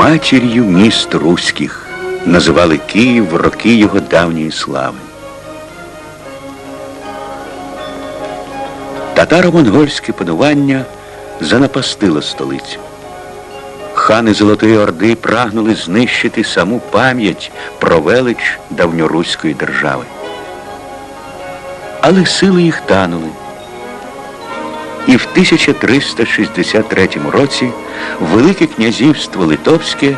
Матір'ю міст руських називали Київ роки його давньої слави. Татаро-монгольське панування занапастило столицю. Хани Золотої Орди прагнули знищити саму пам'ять про велич давньоруської держави. Але сили їх танули. І в 1363 році Велике князівство Литовське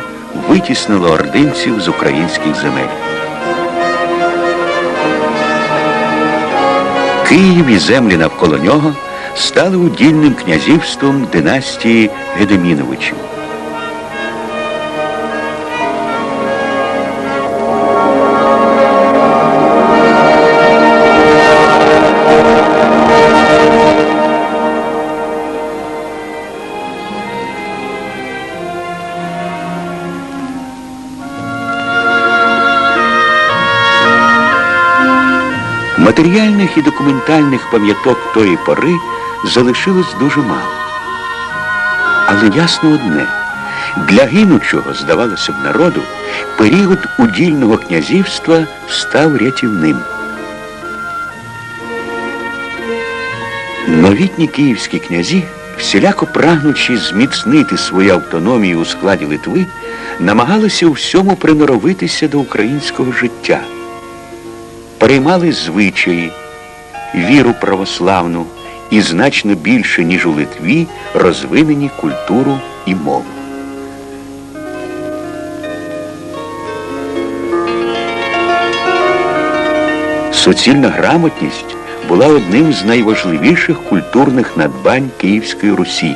витіснило ординців з українських земель. Київ і землі навколо нього стали удільним князівством династії Гедеміновичів. Матеріальних і документальних пам'яток тої пори залишилось дуже мало. Але ясно одне, для гинучого, здавалося б, народу, період удільного князівства став рятівним. Новітні київські князі, всіляко прагнучи зміцнити свою автономію у складі Литви, намагалися у всьому приноровитися до українського життя переймали звичаї, віру православну і значно більше, ніж у Литві, розвинені культуру і мову. Суцільна грамотність була одним з найважливіших культурних надбань Київської Русі.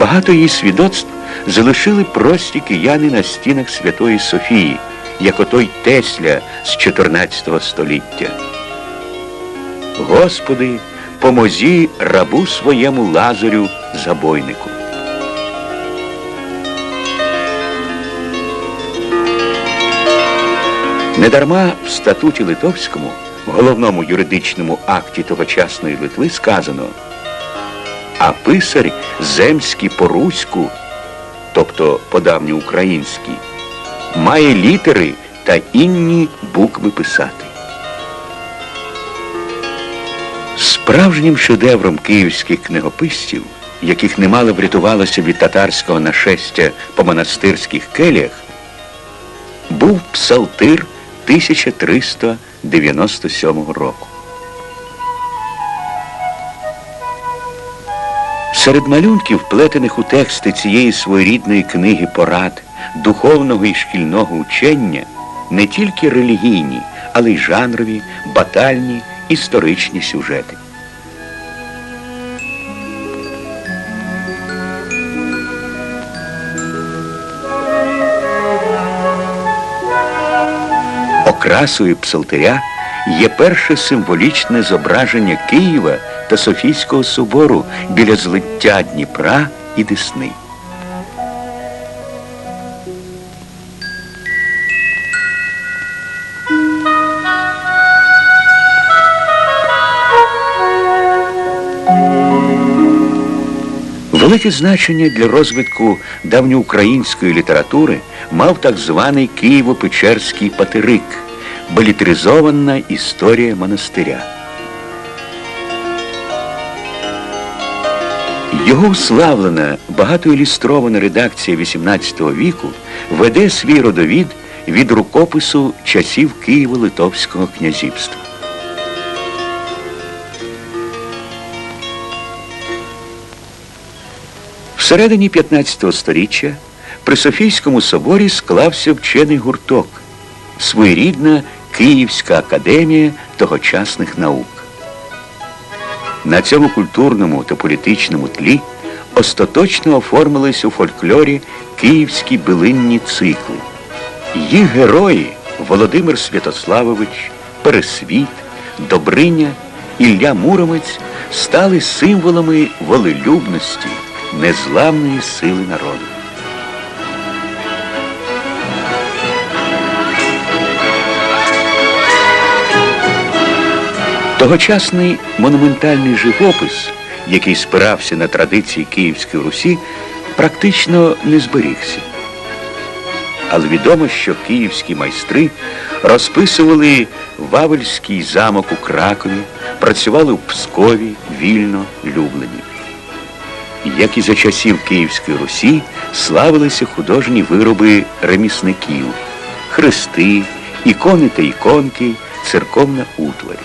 Багато її свідоцтв залишили прості кияни на стінах Святої Софії як отой Тесля з 14 століття. Господи, помозі рабу своєму лазарю забойнику. Недарма в статуті Литовському, в головному юридичному акті тогочасної Литви сказано, а писар земський по-руську, тобто по-давньоукраїнськи, має літери та інні букви писати. Справжнім шедевром київських книгописців, яких немало врятувалося від татарського нашестя по монастирських келіях, був псалтир 1397 року. Серед малюнків, вплетених у тексти цієї своєрідної книги порад, духовного і шкільного учення, не тільки релігійні, але й жанрові, батальні, історичні сюжети. Окрасою псалтиря є перше символічне зображення Києва та Софійського собору біля злиття Дніпра і Десни. Велике значення для розвитку давньоукраїнської літератури мав так званий Києво-Печерський патерик, белітризована історія монастиря. Його уславлена, багатоілюстрована редакція XVIII віку веде свій родовід від рукопису часів Києво-Литовського князівства. Всередині 15 століття при Софійському соборі склався вчений гурток, своєрідна Київська академія тогочасних наук. На цьому культурному та політичному тлі остаточно оформились у фольклорі київські билинні цикли. Їх герої Володимир Святославович, Пересвіт, Добриня, Ілля Муромець стали символами волелюбності незламної сили народу. Тогочасний монументальний живопис, який спирався на традиції Київської Русі, практично не зберігся. Але відомо, що київські майстри розписували Вавельський замок у Кракові, працювали в Пскові, Вільно, Люблені. Як і за часів Київської Русі, славилися художні вироби ремісників, хрести, ікони та іконки, церковна утварь.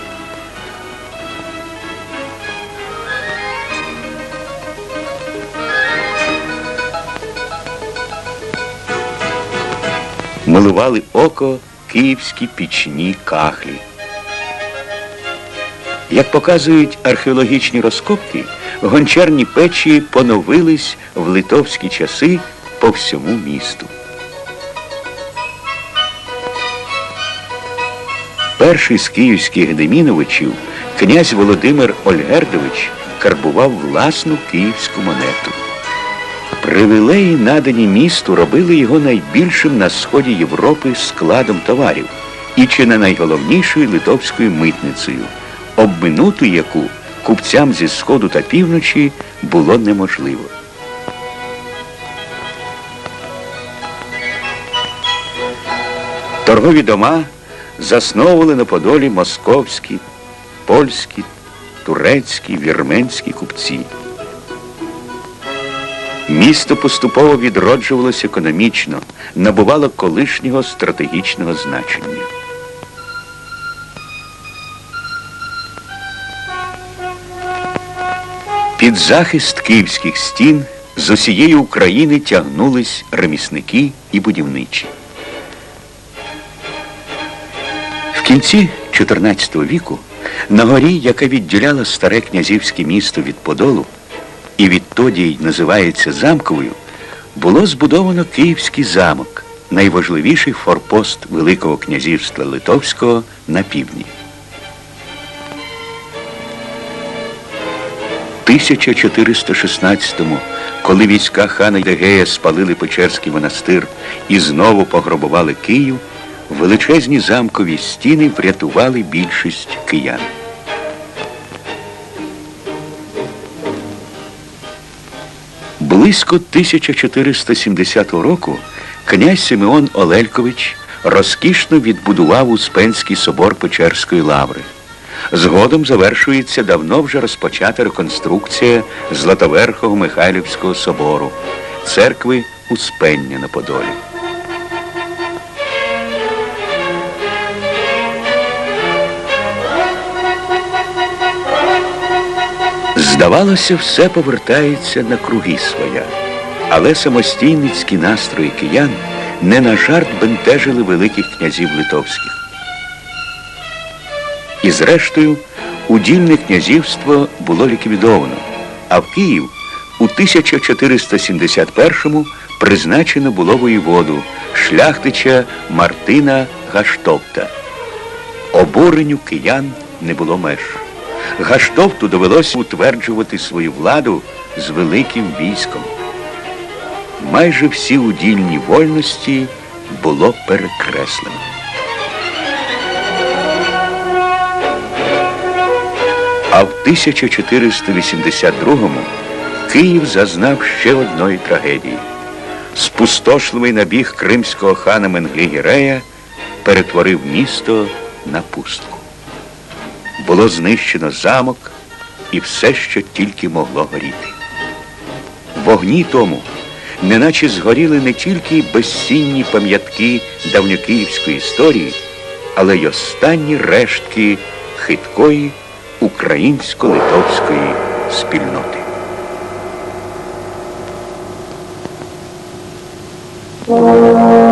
Милували око київські пічні кахлі. Як показують археологічні розкопки, гончарні печі поновились в литовські часи по всьому місту. Перший з київських Гедеміновичів, князь Володимир Ольгердович, карбував власну київську монету. Привілеї, надані місту, робили його найбільшим на сході Європи складом товарів і чи не найголовнішою литовською митницею, обминути яку купцям зі сходу та півночі було неможливо. Торгові дома засновували на Подолі московські, польські, турецькі, вірменські купці. Місто поступово відроджувалося економічно, набувало колишнього стратегічного значення. Під захист київських стін з усієї України тягнулись ремісники і будівничі. В кінці 14 віку на горі, яка відділяла старе князівське місто від Подолу, і відтоді й називається замковою, було збудовано Київський замок, найважливіший форпост Великого князівства Литовського на півдні. 1416-му, коли війська хана Єгея спалили Печерський монастир і знову пограбували Київ, величезні замкові стіни врятували більшість киян. Близько 1470 року князь Симеон Олелькович розкішно відбудував Успенський собор Печерської лаври. Згодом завершується давно вже розпочата реконструкція Златоверхого Михайлівського собору, церкви Успення на Подолі. Здавалося, все повертається на круги своя, але самостійницькі настрої киян не на жарт бентежили великих князів литовських. І зрештою, удільне князівство було ліквідовано, а в Київ у 1471-му призначено було воєводу шляхтича Мартина Гаштовта. Обуренню киян не було меж. Гаштовту довелося утверджувати свою владу з великим військом. Майже всі удільні вольності було перекреслено. А в 1482-му Київ зазнав ще одної трагедії. Спустошливий набіг кримського хана Менглі-Гірея перетворив місто на пустку. Було знищено замок і все, що тільки могло горіти. Вогні тому, неначе згоріли не тільки безцінні пам'ятки давньокиївської історії, але й останні рештки хиткої українсько-литовської спільноти. Thank you.